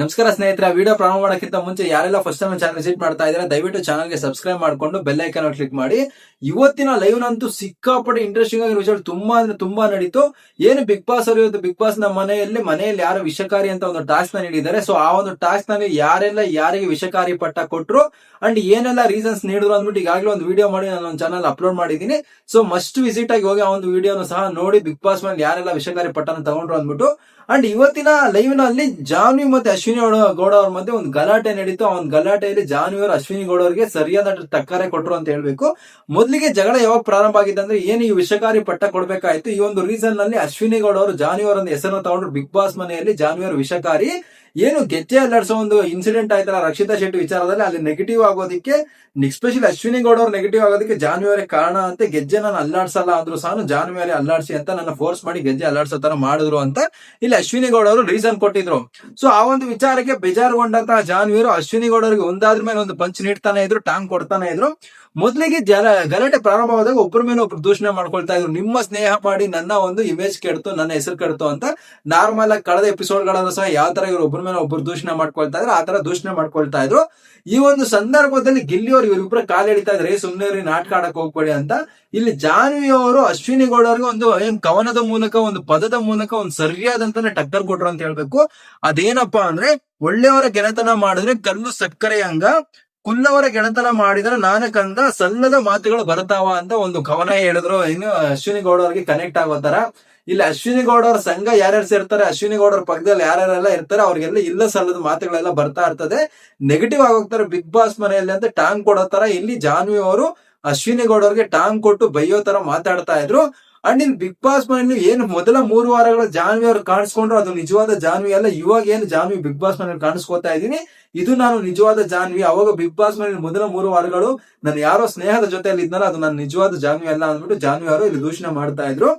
ನಮಸ್ಕಾರ ಸ್ನೇಹಿತರೆ ವಿಡಿಯೋ ಪ್ರಾರಂಭ ಮಾಡೋಕ್ಕಿಂತ ಮುಂಚೆ ಯಾರೆಲ್ಲ ಫಸ್ಟ್ ಟೈಮ್ ಚಾನಲ್ ವಿಸಿಟ್ ಮಾಡ್ತಾ ಇದ್ದಾರೆ, ದಯವಿಟ್ಟು ಚಾನಲ್ಗೆ ಸಬ್ಸ್ಕ್ರೈಬ್ ಮಾಡ್ಕೊಂಡು ಬೆಲ್ ಐಕನ್ ಕ್ಲಿಕ್ ಮಾಡಿ. ಇವತ್ತಿನ ಲೈವ್ ನಂತೂ ಸಿಕ್ಕಾಪಟ್ಟೆ ಇಂಟ್ರೆಸ್ಟಿಂಗ್ ವಿಷಯ ತುಂಬಾ ಅಂದ್ರೆ ತುಂಬಾ ನಡೀತು. ಏನು ಬಿಗ್ ಬಾಸ್ ಅವರು ಇವತ್ತು ಬಿಗ್ ಬಾಸ್ನ ಮನೆಯಲ್ಲಿ ಮನೆಯಲ್ಲಿ ಯಾರು ವಿಷಕಾರಿ ಅಂತ ಒಂದು ಟಾಸ್ಕ್ನ ನೀಡಿದ್ದಾರೆ. ಸೊ ಆ ಒಂದು ಟಾಸ್ಕ್ನಲ್ಲಿ ಯಾರೆಲ್ಲ ಯಾರಿಗೆ ವಿಷಕಾರಿ ಪಟ್ಟ ಕೊಟ್ರು ಅಂಡ್ ಏನೆಲ್ಲ ರೀಸನ್ಸ್ ನೀಡಿದ್ರು ಅಂದ್ಬಿಟ್ಟು ಈಗಾಗಲೇ ಒಂದು ವಿಡಿಯೋ ಮಾಡಿ ನಾನು ಒಂದು ಚಾನಲ್ ಅಪ್ಲೋಡ್ ಮಾಡಿದ್ದೀನಿ. ಸೊ ಮಸ್ಟ್ ವಿಸಿಟ್ ಆಗಿ ಹೋಗಿ ಆ ಒಂದು ವಿಡಿಯೋನು ಸಹ ನೋಡಿ ಬಿಗ್ ಬಾಸ್ ಮೇಲೆ ಯಾರೆಲ್ಲ ವಿಷಕಾರಿ ಪಟ್ಟನ ತಗೊಂಡ್ರು ಅಂದ್ಬಿಟ್ಟು ಅಂಡ್ ಇವತ್ತಿನ ಲೈವ್ನಲ್ಲಿ ಜಾನ್ವಿ ಮತ್ತೆ ಅಶ್ವಿನಿ ಗೌಡ- ಅವ್ರ ಮಧ್ಯೆ ಒಂದು ಗಲಾಟೆ ನಡೀತು. ಒಂದು ಗಲಾಟೆಯಲ್ಲಿ ಜಾನ್ವಿ ಅಶ್ವಿನಿ ಗೌಡ ಅವರಿಗೆ ಸರಿಯಾದ ಟಕ್ಕರೆ ಕೊಟ್ಟರು ಅಂತ ಹೇಳ್ಬೇಕು. ಮೊದಲಿಗೆ ಜಗಳ ಯಾವಾಗ ಪ್ರಾರಂಭ ಆಗಿದೆ ಅಂದ್ರೆ ಏನು ಈ ವಿಷಕಾರಿ ಪಟ್ಟ ಕೊಡ್ಬೇಕಾಯ್ತು? ಈ ಒಂದು ರೀಸನ್ನಲ್ಲಿ ಅಶ್ವಿನಿ ಗೌಡ ಅವರು ಜಾನ್ವಿ ಅವರ ಹೆಸರನ್ನು ತಗೊಂಡ್ರು ಬಿಗ್ ಬಾಸ್ ಮನೆಯಲ್ಲಿ. ಜಾನ್ವಿ ಅವರು ವಿಷಕಾರಿ. ಏನು ಗೆಜ್ಜೆ ಅಲ್ಲಾಡಿಸೋ ಒಂದು ಇನ್ಸಿಡೆಂಟ್ ಆಯ್ತಲ್ಲ ರಕ್ಷಿತಾ ಶೆಟ್ಟಿ ವಿಚಾರದಲ್ಲಿ, ಅಲ್ಲಿ ನೆಗೆಟಿವ್ ಆಗೋದಕ್ಕೆ ಎಸ್ಪೆಷಲಿ ಅಶ್ವಿನಿ ಗೌಡ ಅವ್ರು ನೆಗೆಟಿವ್ ಆಗೋದಕ್ಕೆ ಜಾನುವಾರಿ ಕಾರಣ ಅಂತ ಗೆಜ್ಜೆ ನಾನು ಅಲ್ಲಾಡ್ಸಲ್ಲ ಅಂದ್ರು ಸಹ ಜಾನುವಾರಿ ಅಲ್ಲಾಡಿಸಿ ಅಂತ ನನ್ನ ಫೋರ್ಸ್ ಮಾಡಿ ಗೆಜ್ಜೆ ಅಲ್ಲಾಡ್ಸೋ ತರ ಮಾಡಿದ್ರು ಅಂತ ಇಲ್ಲಿ ಅಶ್ವಿನಿ ಗೌಡ ಅವರು ರೀಸನ್ ಕೊಟ್ಟಿದ್ರು. ಸೊ ಆ ಒಂದು ವಿಚಾರಕ್ಕೆ ಬೇಜಾರುಗೊಂಡಂತಹ ಜಾನ್ವಿಯರು ಅಶ್ವಿನಿ ಗೌಡ ಅವರಿಗೆ ಒಂದಾದ್ರ ಮೇಲೆ ಒಂದು ಪಂಚ್ ನೀಡ್ತಾನೆ ಇದ್ರು, ಟಾಂಗ್ ಕೊಡ್ತಾನೆ ಇದ್ರು. ಮೊದಲಿಗೆ ಜಲ, ಗಲಾಟೆ ಪ್ರಾರಂಭವಾದಾಗ ಒಬ್ಬರ ಮೇಲೆ ಒಬ್ರು ದೂಷಣೆ ಮಾಡ್ಕೊಳ್ತಾ ಇದ್ರು. ನಿಮ್ಮ ಸ್ನೇಹ ಮಾಡಿ ನನ್ನ ಒಂದು ಇಮೇಜ್ ಕೆಡ್ತು, ನನ್ನ ಹೆಸರು ಕೆಡ್ತು ಅಂತ ನಾರ್ಮಲ್ ಆಗಿ ಕಳೆದ ಎಪಿಸೋಡ್ ಸಹ ಯಾವ ತರ ಇವರು ಒಬ್ಬರ ಮೇಲೆ ಒಬ್ರು ದೂಷಣೆ ಮಾಡ್ಕೊಳ್ತಾ ಇದ್ರು ಆತರ ತರ ದೂಷಣೆ ಮಾಡ್ಕೊಳ್ತಾ ಇದ್ರು. ಈ ಒಂದು ಸಂದರ್ಭದಲ್ಲಿ ಗಿಲ್ಲಿಯವರು ಇವರಿಬ್ಬರ ಕಾಲ್ ಎಳಿತಾ ಇದ್ರೆ ಸುಮ್ನೆ ನಾಟಕ ಆಡಕ್ ಹೋಗ್ಬೇಡಿ ಅಂತ. ಇಲ್ಲಿ ಜಾನ್ವಿ ಅವರು ಅಶ್ವಿನಿ ಗೌಡ ಅವ್ರಿಗೆ ಒಂದು ಏನ್ ಕವನದ ಮೂಲಕ, ಒಂದು ಪದದ ಮೂಲಕ ಒಂದು ಸರಿಯಾದಂತಾನೆ ಟಕ್ಕರ್ ಕೊಟ್ರು ಅಂತ ಹೇಳ್ಬೇಕು. ಅದೇನಪ್ಪಾ ಅಂದ್ರೆ, ಒಳ್ಳೆಯವರ ಗೆಳೆತನ ಮಾಡಿದ್ರೆ ಕಲ್ಲು ಸಕ್ಕರೆ ಹಂಗ ಕುಲ್ಲವರ ಗೆಳೆತನ ಮಾಡಿದ್ರೆ ನಾನು ಕಂದ ಸಲ್ಲದ ಮಾತುಗಳು ಬರ್ತಾವ ಅಂತ ಒಂದು ಕವನ ಹೇಳಿದ್ರು. ಇನ್ನು ಅಶ್ವಿನಿ ಗೌಡ ಅವ್ರಿಗೆ ಕನೆಕ್ಟ್ ಆಗೋ ತರ ಇಲ್ಲಿ ಅಶ್ವಿನಿ ಗೌಡ ಅವ್ರ ಸಂಘ ಯಾರ್ಯಾರು ಸೇರ್ತಾರೆ? ಅಶ್ವಿನಿ ಗೌಡ ಅವ್ರ ಪಕ್ಕದಲ್ಲಿ ಯಾರ್ಯಾರೆಲ್ಲ ಇರ್ತಾರೆ? ಅವ್ರಿಗೆಲ್ಲ ಇಲ್ಲ ಸಲ್ಲದ ಮಾತುಗಳೆಲ್ಲ ಬರ್ತಾ ಇರ್ತದೆ. ನೆಗೆಟಿವ್ ಆಗೋಗ್ತಾರೆ ಬಿಗ್ ಬಾಸ್ ಮನೆಯಲ್ಲಿ ಅಂತ ಟಾಂಗ್ ಕೊಡೋ ತರ ಇಲ್ಲಿ ಜಾನ್ವಿ ಅವರು ಅಶ್ವಿನಿ ಗೌಡ ಅವ್ರಿಗೆ ಟಾಂಗ್ ಕೊಟ್ಟು ಬೈಯೋ ತರ ಮಾತಾಡ್ತಾ ಇದ್ರು. ಅಂಡ್ ಇನ್ ಬಿಗ್ ಬಾಸ್ ಮನೆಯಲ್ಲಿ ಏನು ಮೊದಲ ಮೂರು ವಾರಗಳ ಜಾನ್ವಿ ಅವರು ಕಾಣಿಸ್ಕೊಂಡ್ರು, ಅದು ನಿಜವಾದ ಜಾನ್ವಿ ಅಲ್ಲ. ಇವಾಗ ಏನು ಜಾನ್ವಿ ಬಿಗ್ ಬಾಸ್ ಮನೇಲಿ ಕಾಣಿಸ್ಕೊತಾ ಇದೀನಿ ಇದು ನಾನು ನಿಜವಾದ ಜಾನ್ವಿ. ಅವಾಗ ಬಿಗ್ ಬಾಸ್ ಮನೇಲಿ ಮೊದಲ ಮೂರು ವಾರಗಳು ನಾನು ಯಾರೋ ಸ್ನೇಹದ ಜೊತೆಯಲ್ಲಿ ಇದ್ನಲ್ಲ, ಅದು ನನ್ನ ನಿಜವಾದ ಜಾನ್ವಿ ಅಲ್ಲ ಅಂದ್ಬಿಟ್ಟು ಜಾನ್ವಿ ಅವರು ಇಲ್ಲಿ ದೂಷಣೆ ಮಾಡ್ತಾ ಇದ್ರು.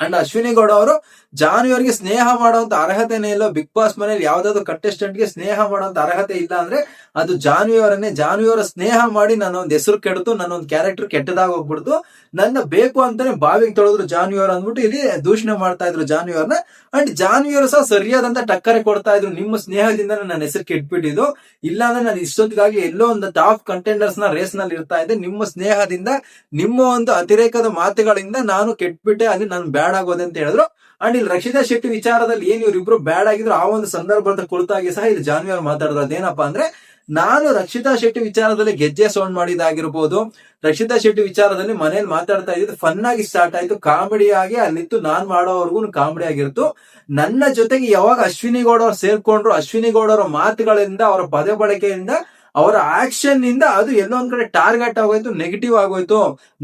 ಅಂಡ್ ಅಶ್ವಿನಿ ಗೌಡ ಅವರು ಜಾನ್ವಿ ಅವರಿಗೆ ಸ್ನೇಹ ಮಾಡುವಂತ ಅರ್ಹತೆನೇ ಇಲ್ಲ ಬಿಗ್ ಬಾಸ್ ಮನೆಯಲ್ಲಿ ಯಾವ್ದಾದ್ರು ಕಂಟೆಸ್ಟೆಂಟ್ಗೆ ಸ್ನೇಹ ಮಾಡುವಂತ ಅರ್ಹತೆ ಇಲ್ಲ ಅಂದ್ರೆ, ಅದು ಜಾನ್ವಿ ಅವರ ಸ್ನೇಹ ಮಾಡಿ ನನ್ನ ಒಂದು ಹೆಸರು ಕೆಡ್ತು ನನ್ನ ಒಂದು ಕ್ಯಾರೆಕ್ಟರ್ ಕೆಟ್ಟದಾಗ ಹೋಗ್ಬಿಡ್ತು ನನ್ನ ಬೇಕು ಅಂತಾನೆ ಬಾವಿಗೆ ತೊಳೆದ್ರು ಜಾನ್ವಿ ಅವರು ಅಂದ್ಬಿಟ್ಟು ಇಲ್ಲಿ ದೂಷಣೆ ಮಾಡ್ತಾ ಇದ್ರು ಜಾನ್ವಿ ಅವ್ರನ್ನ ಅಂಡ್ ಜಾನ್ವಿ ಅವರು ಸಹ ಸರಿಯಾದಂತ ಟಕ್ಕರೆ ಕೊಡ್ತಾ ಇದ್ರು, ನಿಮ್ಮ ಸ್ನೇಹದಿಂದ ನನ್ನ ಹೆಸರು ಕೆಟ್ಬಿಟ್ಟಿದ್ದು. ಇಲ್ಲಾಂದ್ರೆ ನಾನು ಇಷ್ಟೊತ್ತಿಗಾಗಿ ಎಲ್ಲೋ ಒಂದು ಟಾಪ್ ಕಂಟೆಂಡರ್ಸ್ನ ರೇಸ್ನಲ್ಲಿ ಇರ್ತಾ ಇದ್ದೆ. ನಿಮ್ಮ ಸ್ನೇಹದಿಂದ, ನಿಮ್ಮ ಒಂದು ಅತಿರೇಕದ ಮಾತುಗಳಿಂದ ನಾನು ಕೆಟ್ಬಿಟ್ಟೆ, ಅಲ್ಲಿ ನಾನು ಬ್ಯಾಡ್ ಆಗೋದೆ ಅಂತ ಹೇಳಿದ್ರು. ಅಂಡ್ ಇಲ್ಲಿ ರಕ್ಷಿತಾ ಶೆಟ್ಟಿ ವಿಚಾರದಲ್ಲಿ ಏನ್ ಇವ್ರಿಬ್ರು ಬ್ಯಾಡ್ ಆಗಿದ್ರು ಆ ಒಂದು ಸಂದರ್ಭದ ಕುರಿತಾಗಿ ಸಹ ಇಲ್ಲಿ ಜಾನ್ವಿ ಅವ್ರು ಮಾತಾಡಿದ್ರು ಅದೇನಪ್ಪಾ ಅಂದ್ರೆ, ನಾನು ರಕ್ಷಿತಾ ಶೆಟ್ಟಿ ವಿಚಾರದಲ್ಲಿ ಗೆಜ್ಜೆ ಸೌಂಡ್ ಮಾಡಿದಾಗಿರ್ಬೋದು ರಕ್ಷಿತಾ ಶೆಟ್ಟಿ ವಿಚಾರದಲ್ಲಿ ಮನೇಲಿ ಮಾತಾಡ್ತಾ ಇದ್ದು ಫನ್ ಆಗಿ ಸ್ಟಾರ್ಟ್ ಆಯ್ತು. ಕಾಮಿಡಿ ಆಗಿ ಅಲ್ಲಿತ್ತು, ನಾನ್ ಮಾಡೋವರೆಗೂ ಕಾಮಿಡಿ ಆಗಿರ್ತು. ನನ್ನ ಜೊತೆಗೆ ಯಾವಾಗ ಅಶ್ವಿನಿ ಗೌಡ ಅವ್ರು ಸೇರ್ಕೊಂಡ್ರು, ಅಶ್ವಿನಿ ಗೌಡ ಅವರ ಮಾತುಗಳಿಂದ, ಅವರ ಪದ ಬಳಕೆಯಿಂದ ಅವರ ಆಕ್ಷನ್ನಿಂದ ಅದು ಎಲ್ಲೋ ಒಂದ್ ಕಡೆ ಟಾರ್ಗೆಟ್ ಆಗೋಯ್ತು ನೆಗೆಟಿವ್ ಆಗೋಯ್ತು.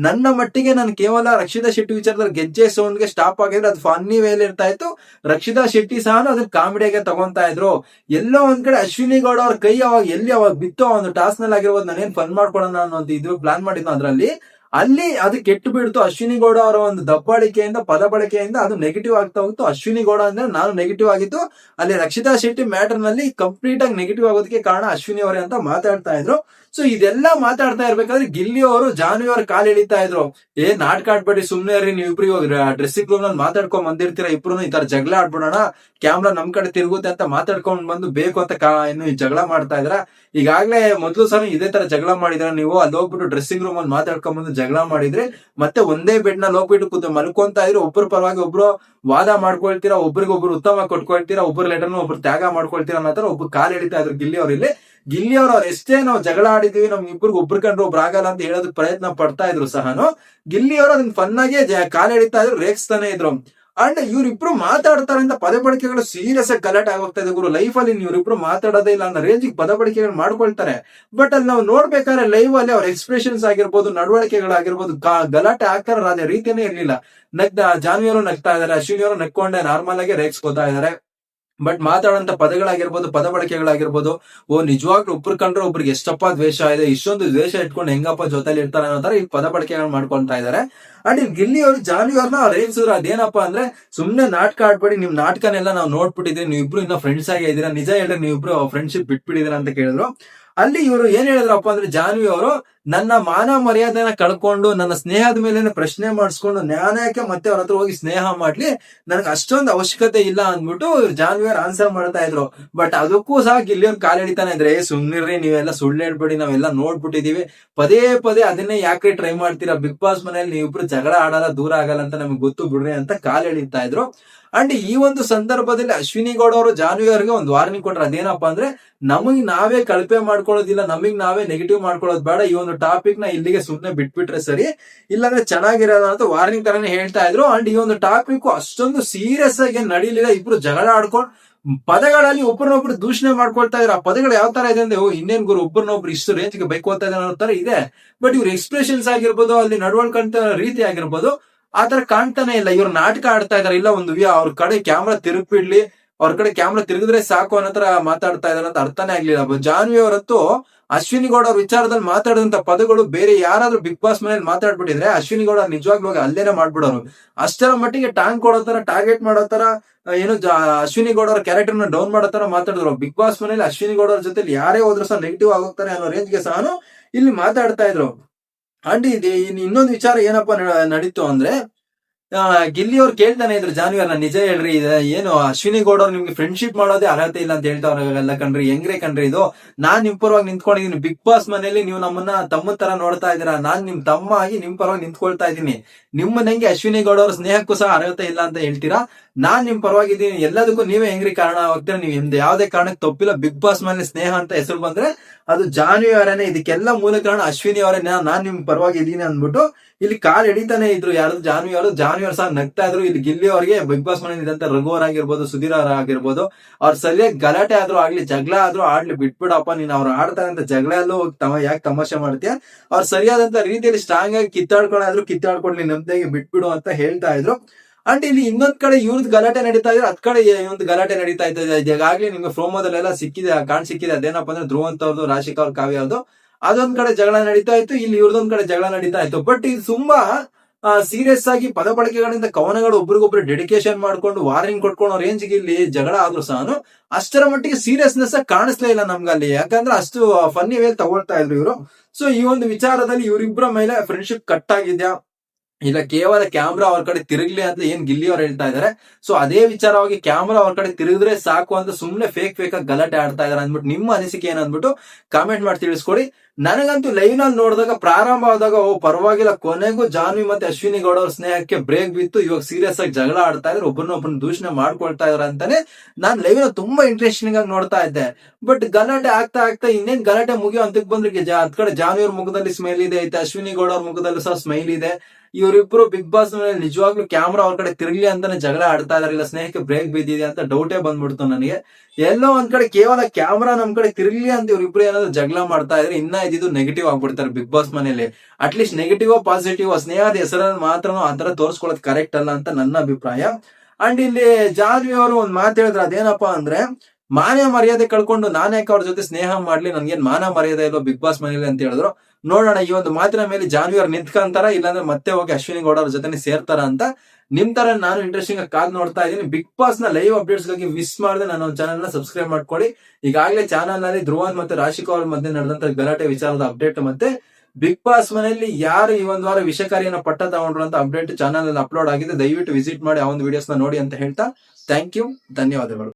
ನನ್ನ ಮಟ್ಟಿಗೆ ನಾನು ಕೇವಲ ರಕ್ಷಿತಾ ಶೆಟ್ಟಿ ವಿಚಾರದಲ್ಲಿ ಗೆಜ್ಜೆ ಸೌಂಡ್ಗೆ ಸ್ಟಾಪ್ ಆಗಿದ್ರೆ ಅದು ಫನ್ನಿ ವೇಲ್ ಇರ್ತಾ ಇತ್ತು. ರಕ್ಷಿತಾ ಶೆಟ್ಟಿ ಸಹ ಅದನ್ನ ಕಾಮಿಡಿಯಾಗೆ ತಗೊಂತಾ ಇದ್ರು. ಎಲ್ಲೋ ಒಂದ್ ಕಡೆ ಅಶ್ವಿನಿ ಗೌಡ ಅವ್ರ ಕೈ ಅವಾಗ ಎಲ್ಲಿ ಅವಾಗ ಬಿತ್ತು ಒಂದು ಟಾಸ್ನಲ್ಲಿ ಆಗಿರ್ಬೋದು ನಾನೇನ್ ಫನ್ ಮಾಡ್ಕೊಳ್ಳೋಣ ಅನ್ನೋ ಇದು ಪ್ಲಾನ್ ಮಾಡಿದ್ನು ಅದ್ರಲ್ಲಿ. ಅಲ್ಲಿ ಅದು ಕೆಟ್ಟು ಬಿಡ್ತು ಅಶ್ವಿನಿ ಗೌಡ ಅವರ ಒಂದು ದಬ್ಬಾಳಿಕೆಯಿಂದ ಪದ ಬಳಕೆಯಿಂದ ಅದು ನೆಗೆಟಿವ್ ಆಗ್ತಾ ಹೋಗ್ತು ಅಶ್ವಿನಿ ಗೌಡ ಅಂದ್ರೆ ನಾನು ನೆಗೆಟಿವ್ ಆಗಿತ್ತು ಅಲ್ಲಿ ರಕ್ಷಿತಾ ಶೆಟ್ಟಿ ಮ್ಯಾಟರ್ನಲ್ಲಿ ಕಂಪ್ಲೀಟ್ ಆಗಿ ನೆಗೆಟಿವ್ ಆಗೋದಕ್ಕೆ ಕಾರಣ ಅಶ್ವಿನಿ ಅವರೇ ಅಂತ ಮಾತಾಡ್ತಾ ಇದ್ರು. ಸೊ ಇದೆಲ್ಲ ಮಾತಾಡ್ತಾ ಇರ್ಬೇಕಾದ್ರೆ ಗಿಲ್ಲಿ ಅವರು ಜಾನ್ವಿ ಅವ್ರ ಕಾಲ್ ಎಳಿತಾ ಇದ್ರು. ಏ, ನಾಟಕ ಆಡ್ಬೇಡಿ ಸುಮ್ನೆ ರೀ ನೀವು ಇಬ್ರು ಇವಾಗ ಡ್ರೆಸ್ಸಿಂಗ್ ರೂಮ್ನಲ್ಲಿ ಮಾತಾಡ್ಕೊಂಡ್ ಬಂದಿರ್ತೀರಾ ಇಬ್ರು ಈ ತರ ಜಗಳ ಆಡ್ಬಿಡೋಣ ಕ್ಯಾಮ್ರಾ ನಮ್ ಕಡೆ ತಿರುಗುತ್ತೆ ಅಂತ ಮಾತಾಡ್ಕೊಂಡ್ ಬಂದು ಬೇಕು ಅಂತ ಇನ್ನು ಜಗಳ ಮಾಡ್ತಾ ಇದ್ರ. ಈಗಾಗ್ಲೇ ಮೊದಲು ಸಲ ಇದೇ ತರ ಜಗಳ ಮಾಡಿದ್ರ ನೀವು, ಅಲ್ಲಿ ಹೋಗ್ಬಿಟ್ಟು ಡ್ರೆಸ್ಸಿಂಗ್ ರೂಮ್ ಅಲ್ಲಿ ಮಾತಾಡ್ಕೊಂಡ್ ಬಂದು ಜಗಳ ಮಾಡಿದ್ರೆ ಮತ್ತೆ ಒಂದೇ ಬೆಡ್ನ ಹೋಗ್ಬಿಟ್ಟು ಕೂತು ಮಲ್ಕೊಂತ ಇದ್ರೆ ಒಬ್ಬರ ಪರವಾಗಿ ಒಬ್ರು ವಾದ ಮಾಡ್ಕೊಳ್ತೀರಾ, ಒಬ್ರಿಗೊಬ್ರು ಉತ್ತಮ ಕೊಟ್ಕೊಳ್ತೀರಾ ಒಬ್ಬರು ಲೆಟರ್ನ ಒಬ್ರು ತ್ಯಾಗ ಮಾಡ್ಕೊಳ್ತೀರಾ ಅನ್ನೋ ತರ ಒಬ್ರು ಕಾಲ್ ಎಳಿತಾ ಇದ್ರು ಗಿಲ್ಲಿ ಅವ್ರ ಇಲ್ಲಿ. ಗಿಲ್ಲಿ ಅವ್ರ ಅವ್ರು ಎಷ್ಟೇ ನಾವು ಜಗಳ ಆಡಿದೀವಿ ನಮ್ ಇಬ್ರಿಗೆ ಒಬ್ರು ಕಂಡ್ರು ಒಬ್ರು ಆಗಲ್ಲ ಅಂತ ಹೇಳೋದಕ್ಕೆ ಪ್ರಯತ್ನ ಪಡ್ತಾ ಇದ್ರು ಸಹನು. ಗಿಲ್ಲಿ ಅವರು ಅದನ್ನ ಫನ್ನಾಗೆ ಕಾಲ್ ಎಳಿತಾ ಇದ್ರು, ರೇಗಿಸ್ತಾನೆ ಇದ್ರು. ಅಂಡ್ ಇವ್ರಿಬ್ರು ಮಾತಾಡ್ತಾರೆ ಅಂತ ಬಳಕೆಗಳು ಸೀರಿಯಸ್ ಆಗಿ ಗಲಾಟೆ ಆಗೋಗ್ತಾ ಇದೆ ಗುರು. ಲೈಫ್ ಅಲ್ಲಿ ಇವ್ರಿಬ್ರು ಮಾತಾಡೋದೇ ಇಲ್ಲ ಅನ್ನೋ ರೇಂಜಿಗೆ ಪದ ಬಳಕೆಗಳು ಮಾಡ್ಕೊಳ್ತಾರೆ. ಬಟ್ ಅಲ್ಲಿ ನಾವು ನೋಡ್ಬೇಕಾದ್ರೆ ಲೈವ್ ಅಲ್ಲಿ ಅವ್ರ ಎಕ್ಸ್ಪ್ರೆಷನ್ಸ್ ಆಗಿರ್ಬೋದು, ನಡವಳಿಕೆಗಳಾಗಿರ್ಬೋದು ಗಲಾಟೆ ಆಗ್ತಾರ ಅದೇ ರೀತಿಯೇ ಇರ್ಲಿಲ್ಲ. ನಗ್ದ ಜಾನ್ವಿಯವರು ನಗ್ತಾ ಇದಾರೆ ಅಶ್ವಿನಿಯವರು ನಕ್ಕೊಂಡೆ ನಾರ್ಮಲ್ ಆಗಿ ರೇಕ್ಸ್ ಗೊತ್ತಾ ಇದಾರೆ ಬಟ್ ಮಾತಾಡುವಂತ ಪದಗಳಾಗಿರ್ಬೋದು ಪದ ಬಳಕೆಗಳಾಗಿರ್ಬೋದು ಓ, ನಿಜವಾಗ್ಲೂ ಒಬ್ರು ಕಂಡ್ರೆ ಒಬ್ರಿಗೆ ಎಷ್ಟಪ್ಪ ದ್ವೇಷ ಇದೆ, ಇಷ್ಟೊಂದು ದ್ವೇಷ ಇಟ್ಕೊಂಡು ಹೆಂಗಪ್ಪ ಜೊತೆಲಿ ಇರ್ತಾರೆ ಅನ್ನೋ ತರ ಈ ಪದ ಬಳಕೆಗಳು ಮಾಡ್ಕೊಂತಾ ಇದಾರೆ. ಅಂಡ್ ಇಲ್ಲಿ ಗಿಲ್ಲಿ ಅವರು ಜಾನ್ವಿ ಅವ್ರನ್ನ ರೇಗಿಸಿದ್ರು ಅದೇನಪ್ಪ ಅಂದ್ರೆ ಸುಮ್ನೆ ನಾಟಕ ಆಡ್ಬೇಡಿ, ನಿಮ್ ನಾಟಕನೆಲ್ಲ ನಾವು ನೋಡ್ಬಿಟ್ಟಿದ್ರಿ ನೀವು ಇಬ್ರು ಇನ್ನ ಫ್ರೆಂಡ್ಸ್ ಆಗಿ ಇದೀರಾ ನಿಜ ಹೇಳಿದ್ರೆ ನೀವು ಇಬ್ರು ಫ್ರೆಂಡ್ಶಿಪ್ ಬಿಟ್ಬಿಡಿದಿರ ಅಂತ ಕೇಳಿದ್ರು. ಅಲ್ಲಿ ಇವರು ಏನ್ ಹೇಳಿದ್ರಪ್ಪ ಅಂದ್ರೆ ಜಾನ್ವಿ ಅವರು ನನ್ನ ಮಾನ ಮರ್ಯಾದೆನ ಕಳ್ಕೊಂಡು ನನ್ನ ಸ್ನೇಹದ ಮೇಲೆನೆ ಪ್ರಶ್ನೆ ಮಾಡಿಸ್ಕೊಂಡು ನ್ಯಾಯಕ್ಕೆ ಮತ್ತೆ ಅವ್ರ ಹತ್ರ ಹೋಗಿ ಸ್ನೇಹ ಮಾಡ್ಲಿ? ನನಗೆ ಅಷ್ಟೊಂದು ಅವಶ್ಯಕತೆ ಇಲ್ಲ ಅಂದ್ಬಿಟ್ಟು ಜಾನ್ವಿಯರ್ ಆನ್ಸರ್ ಮಾಡ್ತಾ ಇದ್ರು. ಬಟ್ ಅದಕ್ಕೂ ಸಹ ಗಿಲ್ಲಿಯವ್ರು ಕಾಲ ಹಿಡಿತಾನೆ ಇದ್ರೆ "ಏ, ಸುಮ್ನಿರ್ರಿ ನೀವೆಲ್ಲ ಸುಳ್ಳು ಹೇಳ್ಬೇಡಿ ನಾವೆಲ್ಲ ನೋಡ್ಬಿಟ್ಟಿದೀವಿ. ಪದೇ ಪದೇ ಅದನ್ನೇ ಯಾಕೆ ಟ್ರೈ ಮಾಡ್ತೀರಾ? ಬಿಗ್ ಬಾಸ್ ಮನೇಲಿ ನೀವಿಬ್ರು ಜಗಳ ಆಡಲ್ಲ ದೂರ ಆಗಲ್ಲ ಅಂತ ನಮ್ಗೆ ಗೊತ್ತು ಬಿಡ್ರಿ ಅಂತ ಕಾಲ್ ಎಳಿತಾ ಇದ್ರು. ಅಂಡ್ ಈ ಒಂದು ಸಂದರ್ಭದಲ್ಲಿ ಅಶ್ವಿನಿ ಗೌಡ ಅವರು ಜಾನ್ವಿ ಅವ್ರಿಗೆ ಒಂದು ವಾರ್ನಿಂಗ್ ಕೊಟ್ರು. ಅದೇನಪ್ಪಾ ಅಂದ್ರೆ ನಮಗ್ ನಾವೇ ಕಳಪೆ ಮಾಡ್ಕೊಳ್ಳೋದಿಲ್ಲ ನಮಗ್ ನಾವೇ ನೆಗೆಟಿವ್ ಮಾಡ್ಕೊಳ್ಳೋದು ಬೇಡ. ಈ ಒಂದು ಟಾಪಿಕ್ನ ಇಲ್ಲಿಗೆ ಸುಮ್ನೆ ಬಿಟ್ಬಿಟ್ರೆ ಸರಿ. ಇಲ್ಲಾಂದ್ರೆ ಚೆನ್ನಾಗಿರಲ್ಲ ಅಂತ ವಾರ್ನಿಂಗ್ ತರನೇ ಹೇಳ್ತಾ ಇದ್ರು. ಅಂಡ್ ಈ ಒಂದು ಟಾಪಿಕ್ ಅಷ್ಟೊಂದು ಸೀರಿಯಸ್ ಆಗಿ ನಡೀಲಿಲ್ಲ. ಇಬ್ರು ಜಗಳ ಆಡ್ಕೊಂಡು ಪದಗಳಲ್ಲಿ ಒಬ್ಬರನ್ನೊಬ್ರು ದೂಷಣೆ ಮಾಡ್ಕೊಳ್ತಾ ಇದ್ರು. ಆ ಪದಗಳು ಯಾವ ತರ ಇದೆ ಅಂದ್ರೆ, ಓ, ಇನ್ನೇನ್ ಗುರು ಒಬ್ಬರನ್ನೊಬ್ರು ಇಷ್ಟು ರೇಂಜ್ಗೆ ಹೋಗ್ತಾ ಇದ್ದಾರೆ ಅನ್ನೋ ತರ ಇದೆ. ಬಟ್ ಇವ್ರ ಎಕ್ಸ್ಪ್ರೆಷನ್ಸ್ ಆಗಿರ್ಬೋದು, ಅಲ್ಲಿ ನಡವಳ್ಕಂತ ರೀತಿ ಆಗಿರ್ಬೋದು, ಆ ತರ ಕಾಣ್ತಾನೆ ಇಲ್ಲ. ಇವ್ರು ನಾಟಕ ಆಡ್ತಾ ಇದಾರೆ. ಇಲ್ಲ, ಒಂದು ಅವ್ರ ಕಡೆ ಕ್ಯಾಮ್ರಾ ತಿರುಗ್ಬಿಡ್ಲಿ ಅವ್ರ ಕಡೆ ಕ್ಯಾಮ್ರಾ ತಿರುಗಿದ್ರೆ ಸಾಕು ಅನ್ನೋ ತರ ಮಾತಾಡ್ತಾ ಇದಾರೆ ಅಂತ ಅರ್ಥನೇ ಆಗ್ಲಿಲ್ಲ. ಜಾನ್ವಿ ಅವರತ್ತು ಅಶ್ವಿನಿ ಗೌಡ ಅವ್ರ ವಿಚಾರದಲ್ಲಿ ಮಾತಾಡಿದಂತ ಪದಗಳು ಬೇರೆ ಯಾರಾದ್ರೂ ಬಿಗ್ ಬಾಸ್ ಮನೇಲಿ ಮಾತಾಡ್ಬಿಟ್ಟಿದ್ರೆ ಅಶ್ವಿನಿ ಗೌಡ ನಿಜವಾಗ್ಲೂ ಅಲ್ಲೇನೆ ಮಾಡ್ಬಿಡೋರು. ಅಷ್ಟರ ಮಟ್ಟಿಗೆ ಟಾಂಗ್ ಕೊಡೋ ತರ ಟಾರ್ಗೆಟ್ ಮಾಡೋ ತರ ಏನು ಅಶ್ವಿನಿ ಗೌಡ ಅವ್ರ ಕ್ಯಾರೆಕ್ಟರ್ನ ಡೌನ್ ಮಾಡೋ ತರ ಮಾತಾಡಿದ್ರು. ಬಿಗ್ ಬಾಸ್ ಮನೇಲಿ ಅಶ್ವಿನಿ ಗೌಡ ಅವ್ರ ಜೊತೆ ಯಾರೇ ಹೋದ್ರು ಸಹ ನೆಗೆಟಿವ್ ಆಗೋಗ್ತಾರೆ ಅನ್ನೋ ರೇಂಜ್ಗೆ ಸಹ ಇಲ್ಲಿ ಮಾತಾಡ್ತಾ ಇದ್ರು. ಅಂಡ್ ಇನ್ನೊಂದು ವಿಚಾರ ಏನಪ್ಪಾ ನಡೀತು ಅಂದ್ರೆ ಗಿಲ್ಲಿ ಅವ್ರು ಕೇಳ್ತಾನೆ ಇದ್ರು ಜಾನ್ವಿಯರ್ ನಿಜ ಹೇಳ್ರಿ ಏನು, ಅಶ್ವಿನಿ ಗೌಡ ಅವ್ರು ನಿಮ್ಗೆ ಫ್ರೆಂಡ್ಶಿಪ್ ಮಾಡೋದೇ ಅರ್ಹತೆ ಇಲ್ಲ ಅಂತ ಹೇಳ್ತಾವ್ರಲ್ಲ ಕಣ್ರಿ, ಹೆಂಗ್ರೆ ಕಣ್ರಿ ಇದು? ನಾನ್ ನಿಮ್ ಪರವಾಗಿ ನಿಂತ್ಕೊಂಡಿದೀನಿ, ಬಿಗ್ ಬಾಸ್ ಮನೇಲಿ ನೀವು ನಮ್ಮನ್ನ ತಮ್ಮ ತರ ನೋಡ್ತಾ ಇದೀರಾ ನಾನ್ ನಿಮ್ ತಮ್ಮ ಆಗಿ ನಿಮ್ ಪರವಾಗಿ ನಿಂತ್ಕೊಳ್ತಾ ಇದ್ದೀನಿ. ನಿಮ್ಮ ನಂಗೆ ಅಶ್ವಿನಿ ಗೌಡ ಅವ್ರ ಸ್ನೇಹಕ್ಕೂ ಸಹ ಅರ್ಹತೆ ಇಲ್ಲ ಅಂತ ಹೇಳ್ತೀರಾ? ನಾನ್ ನಿಮ್ ಪರವಾಗಿದ್ದೀನಿ, ಎಲ್ಲದಕ್ಕೂ ನೀವೇ ಹೆಂಗ್ರಿ ಕಾರಣ ಆಗ್ತೀರಾ? ನೀವು ನಿಮ್ದು ಯಾವ್ದೇ ಕಾರಣಕ್ಕೆ ತಪ್ಪಿಲ್ಲ, ಬಿಗ್ ಬಾಸ್ ಮನೆ ಸ್ನೇಹ ಅಂತ ಹೆಸರು ಬಂದ್ರೆ ಅದು ಜಾನ್ವಿ ಅವರೇನೆ ಇದಕ್ಕೆಲ್ಲ ಮೂಲ ಕಾರಣ ಅಶ್ವಿನಿ ಅವರೇನೆ ನಾನ್ ನಿಮ್ ಪರವಾಗಿ ಇದ್ದೀನಿ ಅಂದ್ಬಿಟ್ಟು ಇಲ್ಲಿ ಕಾಲ್ ಎಡಿತಾನೆ ಇದ್ರು ಯಾರು ಜಾನ್ವಿ ಅವರು. ಜಾನ್ವಿ ಅವ್ರು ಸಹ ನಗ್ತಾ ಇದ್ರು. ಇಲ್ಲಿ ಗಿಲ್ಲಿ ಅವರಿಗೆ ಬಿಗ್ ಬಾಸ್ ಮನೆ ಇದ್ದಂತ ರಘು ಅವ್ರ ಆಗಿರ್ಬೋದು, ಸುಧೀರ್ ಅವರ ಆಗಿರ್ಬೋದು. ಅವ್ರು ಸರಿಯಾಗಿ ಗಲಾಟೆ ಆದ್ರೂ ಆಗ್ಲಿ, ಜಗಳ ಆದ್ರೂ ಆಡ್ಲಿ, ಬಿಟ್ಬಿಡಪ್ಪ, ನೀನ್ ಅವ್ರು ಆಡ್ತಾರೆ ಅಂತ ಜಗಳ ಎಲ್ಲೂ ತಮ ಯಾಕೆ ತಮಾಷೆ ಮಾಡ್ತೀಯ? ಅವ್ರ ಸರಿಯಾದಂತ ರೀತಿಯಲ್ಲಿ ಸ್ಟ್ರಾಂಗ್ ಆಗಿ ಕಿತ್ತಾಡ್ಕೊಳ್ಳಾದ್ರು ಕಿತ್ತಾಡ್ಕೊಳ್ಳಿ ನಮ್ದಾಗಿ ಬಿಟ್ಬಿಡು ಅಂತ ಹೇಳ್ತಾ ಇದ್ರು. ಅಂಡ್ ಇಲ್ಲಿ ಇನ್ನೊಂದ್ ಕಡೆ ಇವ್ರದ್ ಗಲಾಟೆ ನಡೀತಾ ಇದ್ರೆ ಅದ್ ಕಡೆ ಗಲಾಟೆ ನಡೀತಾ ಇದ್ದಾಗ್ಲಿ ನಿಮ್ಗೆ ಪ್ರೋಮೋದಲ್ಲೆಲ್ಲ ಸಿಕ್ಕಿದೆ ಕಾಣ್ ಸಿಕ್ಕಿದೆ. ಅದೇನಪ್ಪ ಅಂದ್ರೆ ಧ್ರುವಂತ ಅವ್ರದ್ದು ರಾಶಿಕ ಅವ್ರ ಕಾವ್ಯ ಅವ್ರದ್ದು ಅದೊಂದ್ ಕಡೆ ಜಗಳ ನಡೀತಾ ಇತ್ತು, ಇಲ್ಲಿ ಇವ್ರದೊಂದ್ ಕಡೆ ಜಗಳ ನಡೀತಾ ಇತ್ತು. ಬಟ್ ಇದು ತುಂಬಾ ಸೀರಿಯಸ್ ಆಗಿ ಪದ ಬಳಕೆಗಳಿಂದ ಕವನಗಳು ಒಬ್ರಿಗೊಬ್ರು ಡೆಡಿಕೇಶನ್ ಮಾಡ್ಕೊಂಡು ವಾರ್ನಿಂಗ್ ಕೊಟ್ಕೊಂಡು ರೇಂಜ್ ಇಲ್ಲಿ ಜಗಳ ಆದ್ರೂ ಸಹ ಅಷ್ಟರ ಮಟ್ಟಿಗೆ ಸೀರಿಯಸ್ನೆಸ್ ಕಾಣಿಸ್ಲೇ ಇಲ್ಲ ನಮ್ಗೆ ಅಲ್ಲಿ ಯಾಕಂದ್ರೆ ಅಷ್ಟು ಫನ್ನಿ ವೇಲ್ ತಗೊಳ್ತಾ ಇದ್ರು ಇವರು. ಸೊ ಈ ಒಂದು ವಿಚಾರದಲ್ಲಿ ಇವರಿಬ್ಬರ ಮೇಲೆ ಫ್ರೆಂಡ್ಶಿಪ್ ಕಟ್ ಆಗಿದ್ಯಾ? ಇಲ್ಲ, ಕೇವಲ ಕ್ಯಾಮ್ರಾ ಅವ್ರ ಕಡೆ ತಿರುಗ್ಲಿ ಅಂತ ಏನ್ ಗಿಲ್ಲಿ ಅವ್ರು ಹೇಳ್ತಾ ಇದಾರೆ. ಸೊ ಅದೇ ವಿಚಾರವಾಗಿ ಕ್ಯಾಮ್ರಾ ಅವ್ರ ಕಡೆ ತಿರುಗಿದ್ರೆ ಸಾಕು ಅಂತ ಸುಮ್ನೆ ಫೇಕ್ ಫೇಕ್ ಆಗಿ ಗಲಾಟೆ ಆಡ್ತಾ ಇದಾರೆ ಅಂದ್ಬಿಟ್ಟು, ನಿಮ್ಮ ಅನಿಸಿಕೆ ಏನಂದ್ಬಿಟ್ಟು ಕಾಮೆಂಟ್ ಮಾಡಿ ತಿಳಿಸ್ಕೊಡಿ. ನನಗಂತೂ ಲೈವ್ನಲ್ಲಿ ನೋಡಿದಾಗ ಪ್ರಾರಂಭ ಆದಾಗ, ಓ, ಪರವಾಗಿಲ್ಲ, ಕೊನೆಗೂ ಜಾನ್ವಿ ಮತ್ತೆ ಅಶ್ವಿನಿ ಗೌಡ ಅವ್ರ ಸ್ನೇಹಕ್ಕೆ ಬ್ರೇಕ್ ಬಿತ್ತು. ಇವಾಗ ಸೀರಿಯಸ್ ಆಗಿ ಜಗಳ ಆಡ್ತಾ ಇದ್ರೆ ಒಬ್ಬರನ್ನೊಬ್ಬರನ್ನ ದೂಷಣೆ ಮಾಡ್ಕೊಳ್ತಾ ಇದಾರೆ ಅಂತಾನೆ ನಾನ್ ಲೈವ್ನ ತುಂಬಾ ಇಂಟ್ರೆಸ್ಟಿಂಗ್ ಆಗಿ ನೋಡ್ತಾ ಇದ್ದೆ. ಬಟ್ ಗಲಾಟೆ ಆಗ್ತಾ ಆಗ್ತಾ ಇನ್ನೇನ್ ಗಲಾಟೆ ಮುಗಿಯೋ ಅಂತಕ್ ಬಂದ್ರೆ ಅದ್ ಕಡೆ ಜಾನ್ವಿ ಅವ್ರ ಮುಖದಲ್ಲಿ ಸ್ಮೈಲ್ ಇದೆ ಐತೆ ಅಶ್ವಿನಿ ಗೌಡ ಅವ್ರ ಮುಖದಲ್ಲೂ ಸಹ ಸ್ಮೈಲ್ ಇದೆ. ಇವರಿಬ್ರು ಬಿಗ್ ಬಾಸ್ ಮೇಲೆ ನಿಜವಾಗ್ಲೂ ಕ್ಯಾಮ್ರಾ ಅವ್ರ ಕಡೆ ತಿರ್ಗ್ಲಿ ಅಂತಾನೆ ಜಗಳ ಆಡ್ತಾ ಇದಾರೆ. ಇಲ್ಲ ಸ್ನೇಹಕ್ಕೆ ಬ್ರೇಕ್ ಬಿದ್ದಿದೆ ಅಂತ ಡೌಟೇ ಬಂದ್ಬಿಡ್ತು ನನಗೆ. ಎಲ್ಲೋ ಒಂದ್ ಕಡೆ ಕೇವಲ ಕ್ಯಾಮ್ರಾ ನಮ್ ಕಡೆ ತಿರ್ಗ್ಲಿ ಅಂತ ಇವ್ರಿಬ್ರು ಏನಾದ್ರು ಜಗಳ ಮಾಡ್ತಾ ಇದ್ರೆ ಇನ್ನ ಇದಿದ್ದು ನೆಗೆಟಿವ್ ಆಗ್ಬಿಡ್ತಾರೆ ಬಿಗ್ ಬಾಸ್ ಮನೇಲಿ ಅಟ್ಲೀಸ್ಟ್ ನೆಗೆಟಿವ್ ಪಾಸಿಟಿವ್ ಸ್ನೇಹದ ಹೆಸರಲ್ಲಿ ಮಾತ್ರ ಆತರ ತೋರಿಸ್ಕೊಳ್ಳೋದು ಕರೆಕ್ಟ್ ಅಲ್ಲ ಅಂತ ನನ್ನ ಅಭಿಪ್ರಾಯ. ಅಂಡ್ ಇಲ್ಲಿ ಜಾನ್ವಿ ಅವರು ಒಂದ್ ಮಾತು ಹೇಳಿದ್ರೆ. ಅದೇನಪ್ಪಾ ಅಂದ್ರೆ, ಮಾನ ಮರ್ಯಾದೆ ಕಳ್ಕೊಂಡು ನಾನೇಕ ಅವ್ರ ಜೊತೆ ಸ್ನೇಹ ಮಾಡ್ಲಿ? ನನ್ಗೇನ್ ಮಾನ ಮರ್ಯಾದೆ ಇಲ್ಲ ಬಿಗ್ ಬಾಸ್ ಮನೇಲಿ ಅಂತ ಹೇಳಿದ್ರು. ನೋಡೋಣ, ಈ ಒಂದು ಮಾತಿನ ಮೇಲೆ ಜಾನ್ವಿ ಅವ್ರು ನಿಂತ್ಕೊಂತಾರ, ಇಲ್ಲಾಂದ್ರೆ ಮತ್ತೆ ಹೋಗಿ ಅಶ್ವಿನಿ ಗೌಡ ಅವ್ರ ಜೊತೆ ಸೇರ್ತಾರ ಅಂತ. ನಿಮ್ ತರ ನಾನು ಇಂಟ್ರೆಸ್ಟಿಂಗ್ ಆಗಿ ಕಾದ್ ನೋಡ್ತಾ ಇದ್ದೀನಿ. ಬಿಗ್ ಬಾಸ್ನ ಲೈವ್ ಅಪ್ಡೇಟ್ಸ್ಗಾಗಿ ಮಿಸ್ ಮಾಡದೆ ನನ್ನ ಚಾನಲ್ನ ಸಬ್ಸ್ಕ್ರೈಬ್ ಮಾಡ್ಕೊಳ್ಳಿ. ಈಗಾಗಲೇ ಚಾನಲ್ನಲ್ಲಿ ಧ್ರುವನ್ ಮತ್ತೆ ರಾಶಿಕಾ ಅವ್ರ ಮಧ್ಯೆ ನಡೆದಂತ ಗಲಾಟೆ ವಿಚಾರದ ಅಪ್ಡೇಟ್ ಮತ್ತೆ ಬಿಗ್ ಬಾಸ್ ಮನೆಯಲ್ಲಿ ಯಾರು ಈ ಒಂದು ವಾರ ವಿಷಕಾರಿಯನ್ನ ಪಟ್ಟ ತಗೊಂಡ್ರು ಅಂತ ಅಪ್ಡೇಟ್ ಚಾನಲ್ ಅಲ್ಲಿ ಅಪ್ಲೋಡ್ ಆಗಿದೆ. ದಯವಿಟ್ಟು ವಿಸಿಟ್ ಮಾಡಿ ಆ ಒಂದು ವಿಡಿಯೋಸ್ನ ನೋಡಿ ಅಂತ ಹೇಳ್ತಾ. ಥ್ಯಾಂಕ್ ಯು ಧನ್ಯವಾದಗಳು.